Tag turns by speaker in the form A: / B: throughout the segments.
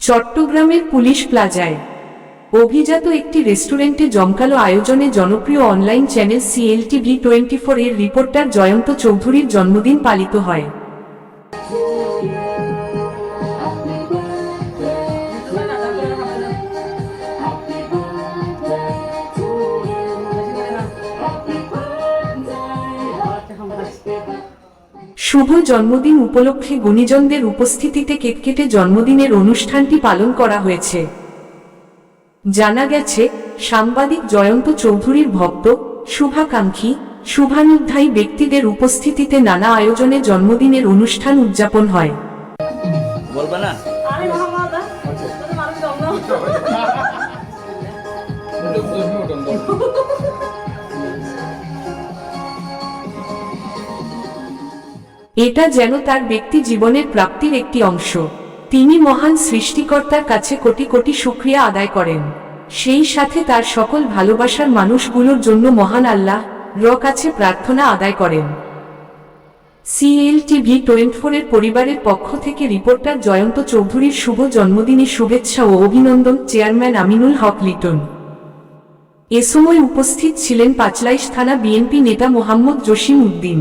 A: চট্টগ্রামের পুলিশ প্লাজায়। অভিজাত একটি রেস্টুরেন্টে জমকালো আয়োজনে জনপ্রিয় online channel CLTV twenty four এর রিপোর্টার জয়ন্ত চৌধুরীর জন্মদিন পালিত হয়। শুভ জন্মদিন উপলক্ষে গুণীজনদের উপস্থিতিতে কেক কেটে জন্মদিনের অনুষ্ঠানটি পালন করা হয়েছে। জানা গেছে, সাংবাদিক জয়ন্ত চৌধুরীর ভক্ত, শুভাকাঙ্ক্ষী, শুভানুধ্যায়ী ব্যক্তিদের উপস্থিতিতে নানা আয়োজনে জন্মদিনের অনুষ্ঠান উদযাপন হয়। এটা যেন তার ব্যক্তি জীবনের প্রাপ্তির একটি অংশ। তিনি মহান সৃষ্টিকর্তার কাছে কোটি কোটি শুক্রিয়া আদায় করেন। সেই সাথে তার সকল ভালোবাসার মানুষগুলোর জন্য মহান আল্লাহ র কাছে প্রার্থনা আদায় করেন। সিএলটিভি টোয়েন্টি ফোরের পরিবারের পক্ষ থেকে রিপোর্টার জয়ন্ত চৌধুরীর শুভ জন্মদিনের শুভেচ্ছা ও অভিনন্দন চেয়ারম্যান আমিনুল হক লিটন। এ সময় উপস্থিত ছিলেন পাঁচলাইশ থানা বিএনপি নেতা মোহাম্মদ জসিম উদ্দিন।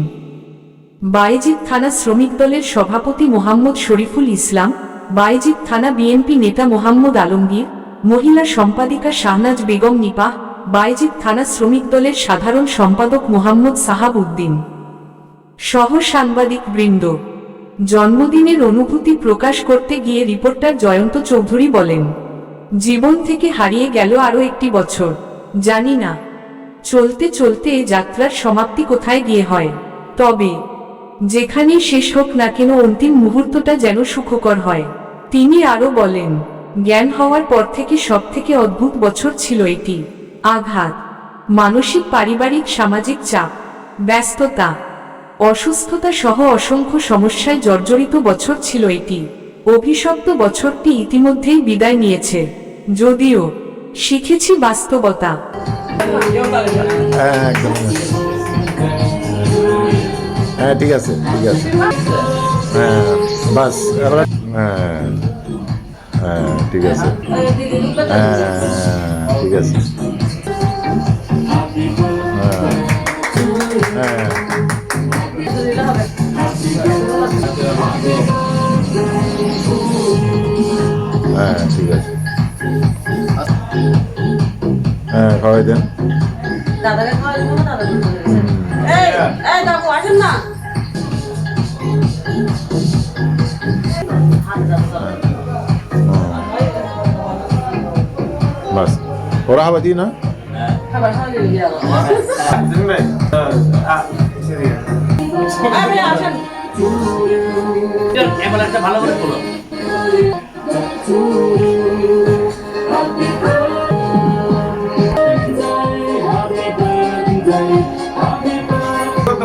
A: বায়েজিদ থানা শ্রমিক দলের সভাপতি মোহাম্মদ শরীফুল ইসলাম, বায়েজিদ থানা বিএনপি নেতা মোহাম্মদ আলমগীর, মহিলা সম্পাদিকা শাহনাজ বেগম নিপাহ, বায়েজিদ থানা শ্রমিক দলের সাধারণ সম্পাদক মোহাম্মদ সাহাব উদ্দিন। সহ সাংবাদিক বৃন্দ। জন্মদিনের অনুভূতি প্রকাশ করতে গিয়ে রিপোর্টার জয়ন্ত চৌধুরী বলেন, জীবন থেকে হারিয়ে গেল আরও একটি বছর। জানি না। চলতে চলতে এই যাত্রার সমাপ্তি কোথায় গিয়ে হয়। তবে যেখানেই শেষ হোক না কেন অন্তিম মুহূর্তটা যেন সুখকর হয়। তিনি আরও বলেন, জ্ঞান হওয়ার পর থেকে সব থেকে অদ্ভুত বছর ছিল এটি। আঘাত, মানসিক, পারিবারিক, সামাজিক চাপ, ব্যস্ততা, অসুস্থতা সহ অসংখ্য সমস্যায় জর্জরিত বছর ছিল এটি। অভিশপ্ত বছরটি ইতিমধ্যেই বিদায় নিয়েছে। যদিও, শিখেছি বাস্তবতা।
B: হ্যাঁ ঠিক আছে ঠিক আছে। হ্যাঁ বাস। হ্যাঁ হ্যাঁ ঠিক আছে। হ্যাঁ ঠিক আছে। হ্যাঁ হ্যাঁ হ্যাঁ ঠিক আছে। হ্যাঁ খাওয়াই দেন।
C: দাদাকে খাওয়া যাবে না এই এই বাবু আসেন না। হাত দাও, দাও।
B: বাস ওরা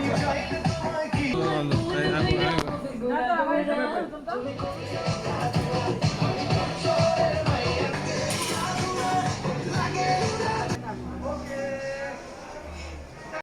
B: いいで
D: す。